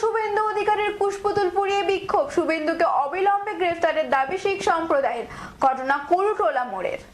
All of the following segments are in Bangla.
শুভেন্দু অধিকারীর পুষ্পতুল পুড়িয়ে বিক্ষোভ। শুভেন্দুকে অবিলম্বে গ্রেফতারের দাবি শিখ সম্প্রদায়ের। ঘটনা কুরুটোলা মোড়ের।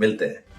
मिलते हैं।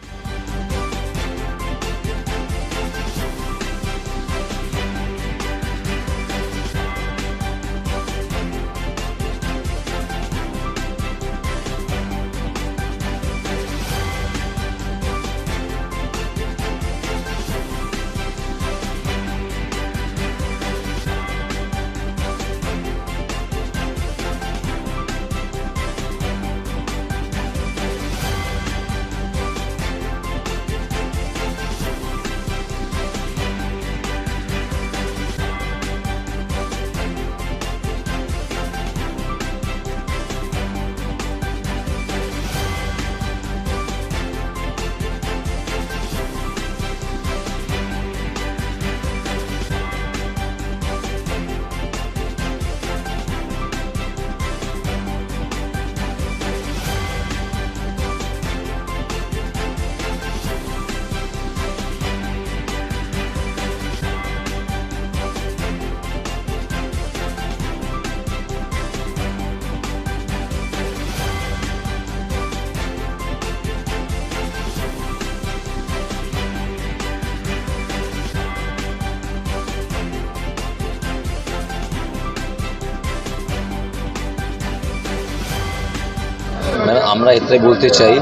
আমরা এতে বলতে চাই,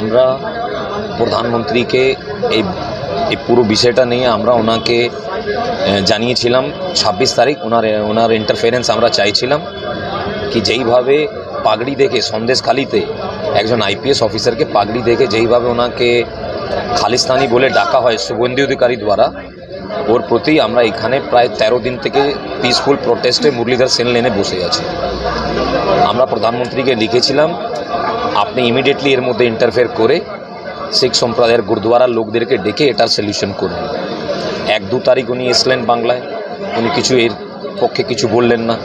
আমরা প্রধানমন্ত্রীকে এই এই পুরো বিষয়টা নিয়ে আমরা ওনাকে জানিয়েছিলাম ছাব্বিশ তারিখ, ওনার ওনার ইন্টারফেরেন্স আমরা চাইছিলাম কি যেইভাবে পাগড়ি দেখে সন্দেশখালিতে একজন আইপিএস অফিসারকে পাগড়ি দেখে যেইভাবে ওনাকে খালিস্তানি বলে ডাকা হয় সুগন্ধি অধিকারী দ্বারা, ওর প্রতি আমরা এখানে প্রায় তেরো দিন থেকে পিসফুল প্রোটেস্টে মুরলীধর সেন লেনে বসে আছি। আমরা প্রধানমন্ত্রীকে লিখেছিলাম আপনি ইমিডিয়েটলি এর মধ্যে ইন্টারফেয়ার করে শিখ সম্প্রদায়ের গুরুদুয়ারার লোকদেরকে ডেকে এটার সলিউশন করবেন এক দু তারিখ উনি এসলেন বাংলায়, উনি কিছু এর পক্ষে কিছু বললেন না।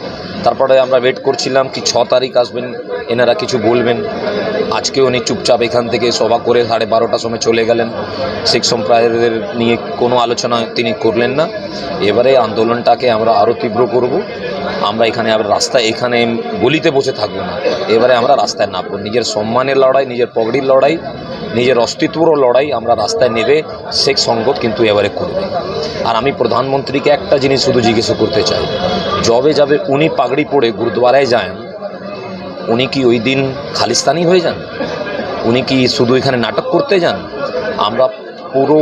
তারপরে আমরা ওয়েট করছিলাম কি ছ তারিখ আসবেন, এনারা কিছু বলবেন। আজকে উনি চুপচাপ এখান থেকে সভা করে সাড়ে বারোটার সময় চলে গেলেন। শিখ সম্প্রদায়ের নিয়ে কোনো আলোচনা তিনি করলেন না। এবারে আন্দোলনটাকে আমরা আরও তীব্র করব। আমরা এখানে আবার রাস্তায়, এখানে গলিতে বসে থাকব না। এবারে আমরা রাস্তায় নামবো। নিজের সম্মানের লড়াই, নিজের পগড়ির লড়াই নিজের অস্তিত্বরও লড়াই আমরা রাস্তায় নেবে, শেখ সঙ্গত কিন্তু এবারে করবে। আর আমি প্রধানমন্ত্রীকে একটা জিনিস শুধু জিজ্ঞেস করতে চাই জবে যাবে উনি পাগড়ি পরে গুরুদ্বারায় যান, উনি কি ওই দিন খালিস্তানি হয়ে যান? উনি কি শুধু এখানে নাটক করতে যান? আমরা পুরো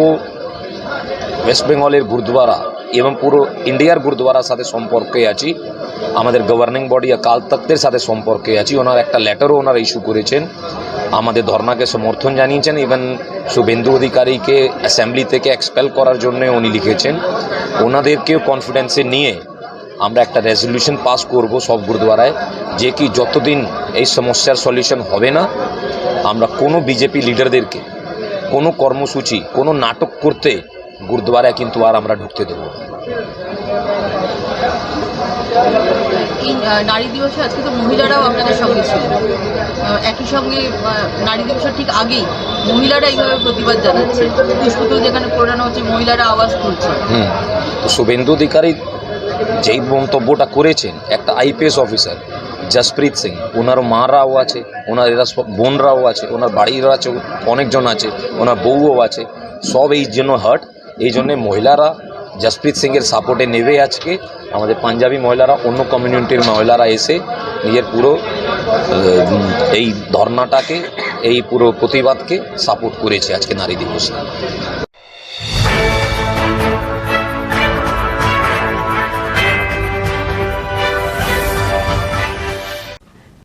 ওয়েস্ট বেঙ্গলের গুরুদ্বারা এবং পুরো ইন্ডিয়ার গুরুদ্বারার সাথে সম্পর্কে আছি, আমাদের গভর্নিং বডি কাল তক্তের সাথে সম্পর্কে আছি, ওনার একটা লেটারও ওনারা ইস্যু করেছেন। আমাদের ধর্নাকে সমর্থন জানিয়েছেন ইভেন শুভেন্দু অধিকারীকে অ্যাসেম্বলি থেকে এক্সপেল করার জন্য উনি লিখেছেন ওনাদেরকেও কনফিডেন্সে নিয়ে আমরা একটা রেজলিউশন পাস করব সব গুরুদ্বারায় যে কি যতদিন এই সমস্যার সলিউশন হবে না, আমরা কোনো বিজেপি লিডারদেরকে কোনো কর্মসূচি, কোনো নাটক করতে গুরুদ্বারায় কিন্তু আর আমরা ঢুকতে দেবো। এই নারী দিবসে আজকে তো মহিলারাও আপনাদের সঙ্গে ছিলেন। একই সঙ্গে নারী দিবসের ঠিক আগেই মহিলারা এইভাবে প্রতিবাদ জানাচ্ছে। পুষ্পতুল যেখানে পড়ানো হচ্ছে, মহিলারা আওয়াজ তুলছে। শুভেন্দু অধিকারী যেই মন্তব্যটা করেছেন, একটা আইপিএস অফিসার, জসপ্রীত সিং, ওনার মারাও আছে, ওনার এরা সব বোনরাও আছে, ওনার বাড়ির আছে, অনেকজন আছে, ওনার বউও আছে, সব এই জন্য হার্ট এই জন্যে মহিলারা জসপ্রীত সিংয়ের সাপোর্টে নেবে আজকে। আমাদের পাঞ্জাবি মহিলারা, অন্য কমিউনিটির মহিলারা এসে নিজের পুরো এই ধর্নাটাকে, এই পুরো প্রতিবাদকে সাপোর্ট করেছে আজকে নারী দিবসে।